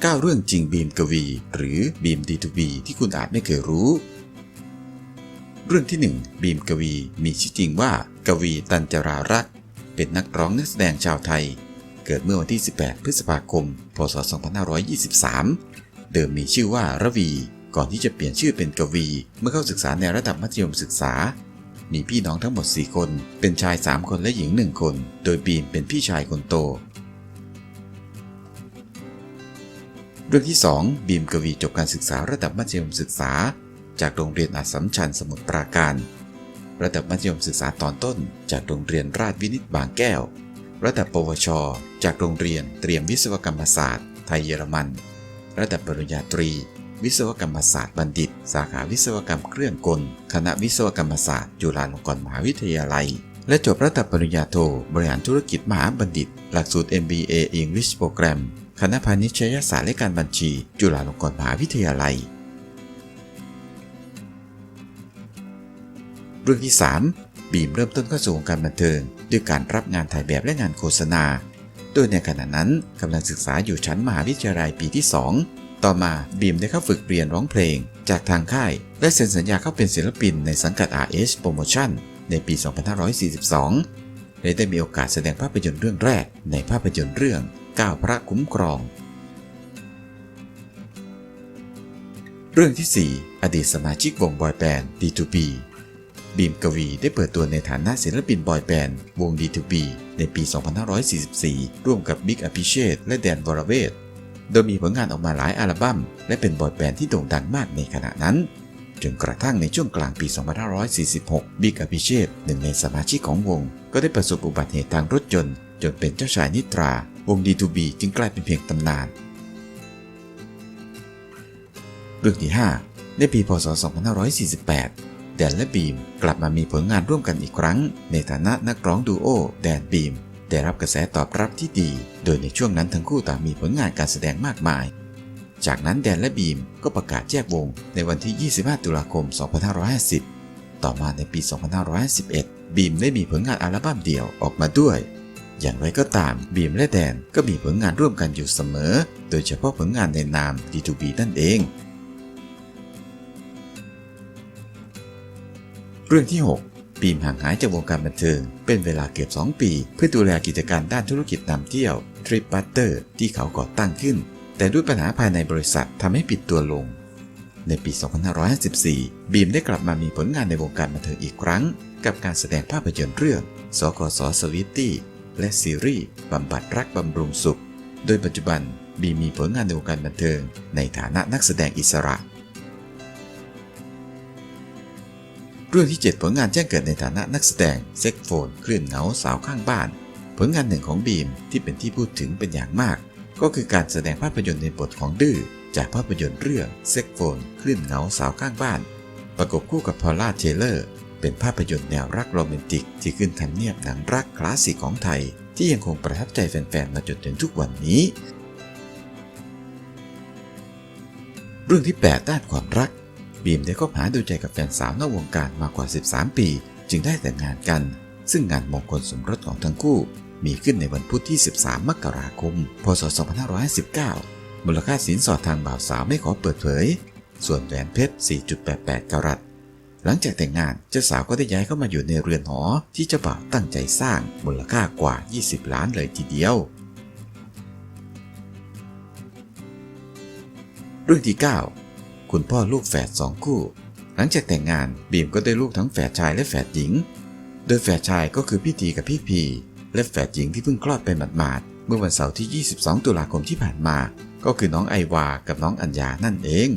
9 เรื่องจริงบีมกวี หรือบีม D2B ที่คุณอาจไม่เคยรู้ เรื่องที่ 1 บีมกวีมีชื่อจริงว่า กวีตันจรารักษ์เป็นนักร้องนักแสดงชาวไทย เกิดเมื่อวันที่ 18 พฤษภาคม พศ 2523 เดิมมีชื่อว่าระวี ก่อนที่จะเปลี่ยนชื่อเป็นกวี เมื่อเข้าศึกษาในระดับมัธยมศึกษา มีพี่น้องทั้งหมด 4 คน เป็นชาย 3 คนและหญิง 1 คน โดยบีมเป็นพี่ชายคนโต เรื่องที่ 2 บีมกวีจบการศึกษาระดับมัธยมศึกษา จากโรงเรียนอัสสัมชัญสมุทรปราการ ระดับมัธยมศึกษาตอนต้น จากโรงเรียนราชวินิตบางแก้ว ระดับปวช จากโรงเรียนเตรียมวิศวกรรมศาสตร์ ไทยเยอรมัน ระดับปริญญาตรี วิศวกรรมศาสตร์บัณฑิต สาขาวิศวกรรมเครื่องกล คณะวิศวกรรมศาสตร์จุฬาลงกรณ์มหาวิทยาลัย และจบระดับปริญญาโทบริหารธุรกิจมหาบัณฑิต หลักสูตร MBA English Program คณะพาณิชยศาสตร์และการบัญชี จุฬาลงกรณ์มหาวิทยาลัย เรื่องที่ 3 บีมเริ่มต้นเข้าสู่วงการบันเทิง ด้วยการรับงานถ่ายแบบและงานโฆษณา โดยในขณะนั้นกำลังศึกษาอยู่ชั้นมหาวิทยาลัยปีที่ 2 ต่อมาบีมได้เข้าฝึกเรียนร้องเพลง จากทางค่าย และเซ็นสัญญาเข้าเป็นศิลปินในสังกัด RH Promotion ในปี 2542และได้มีโอกาสแสดงภาพยนตร์เรื่องแรกในภาพยนตร์เรื่อง ก้าพระคุ้มครอง เรื่องที่ 4 อดีตสมาชิกวงบอยแบนด์ D2B บีมกวีได้เปิดตัวในฐานะศิลปินบอยแบนด์วง D2B ในปี 2544 ร่วมกับบิ๊กอภิเชษและแดนวรเวทโดยมีผลงานออกมาหลายอัลบั้ม และเป็นบอยแบนด์ที่โด่งดังมากในขณะนั้น จนกระทั่งในช่วงกลางปี 2546 บิ๊กอภิเชษหนึ่งในสมาชิกของวง ก็ได้ประสบอุบัติเหตุทางรถยนต์ จนเป็นเจ้าชายนิทรา วง D2B จึงกลายเป็นเพียงตำนาน เรื่องที่ 5 ในปีพศ 2548 แดนและบีมกลับมามีผลงานร่วมกันอีกครั้ง ในฐานะนักร้องดูโอแดนบีม ได้รับกระแสตอบรับที่ดี โดยในช่วงนั้นทั้งคู่ต่างมีผลงานการแสดงมากมาย จากนั้นแดนและบีมก็ประกาศแยกวงในวันที่ 25 ตุลาคม 2550 ต่อมาในปี 2551 บีมได้มีผลงานอัลบั้มเดี่ยวออกมาด้วย อย่างไรก็ตามบีมและแดนก็มีผลงานร่วมกันอยู่เสมอ โดยเฉพาะผลงานในนาม D2B นั่นเอง เรื่องที่ 6 บีมห่างหายจากวงการบันเทิง เป็นเวลาเกือบ 2 ปี เพื่อดูแลกิจการด้านธุรกิจนำเที่ยว Trip Butter ที่เขาก่อตั้งขึ้น แต่ด้วยปัญหาภายในบริษัททำให้ปิดตัวลง ในปี 2554 บีมได้กลับมามีผลงานในวงการบันเทิงอีกครั้ง กับการแสดงภาพยนตร์เรื่องสกสสวิตตี้ และซีรีส์บำบัดรักบำรุงสุข โดยปัจจุบันบีมีผลงานในวงการบันเทิง ในฐานะนักแสดงอิสระ เรื่องที่ 7 ผลงานแจ้งเกิดในฐานะนักแสดงเซ็กโฟน คลื่นเหงาสาวข้างบ้าน ผลงานหนึ่งของบีมที่เป็นที่พูดถึงเป็นอย่างมาก ก็คือการแสดงภาพยนตร์ในบทของดื้อจากภาพยนตร์เรื่องเซ็กโฟน คลื่นเหงาสาวข้างบ้าน ประกบคู่กับพอลล่าเทเลอร์ เป็นภาพยนตร์แนวรักโรแมนติก ที่ขึ้นทำเนียบหนังรักคลาสสิกของไทย ที่ยังคงประทับใจแฟนๆ มาจนถึงทุกวันนี้ เรื่องที่ 8 ด้านความรัก บีมได้คบหาดูใจกับแฟนสาวนอกวงการมากว่า 13 ปี จึงได้แต่งงานกัน ซึ่งงานมงคลสมรสของทั้งคู่ มีขึ้นในวันพุธที่ 13 มกราคม พศ 2559 มูลค่าสินสอดทางบ่าวสาวไม่ขอเปิดเผย ส่วนแหวนเพชร 4.88 กรัต หลังจากแต่งงานเจ้าสาวก็ได้ย้ายเข้ามาอยู่ในเรือนหอที่เจ้าบ่าวตั้งใจสร้างมูลค่ากว่า 20 ล้านเลยทีเดียว เรื่องที่ 9 คุณพ่อลูกแฝดสองคู่ หลังจากแต่งงานบีมก็ได้ลูกทั้งแฝดชายและแฝดหญิง โดยแฝดชายก็คือพี่ทีกับพี่พีและแฝดหญิงที่เพิ่งคลอดไปหมาดๆเมื่อวันเสาร์ที่ 22 ตุลาคมที่ผ่านมา ก็คือน้องไอวากับน้องอัญญานั่นเอง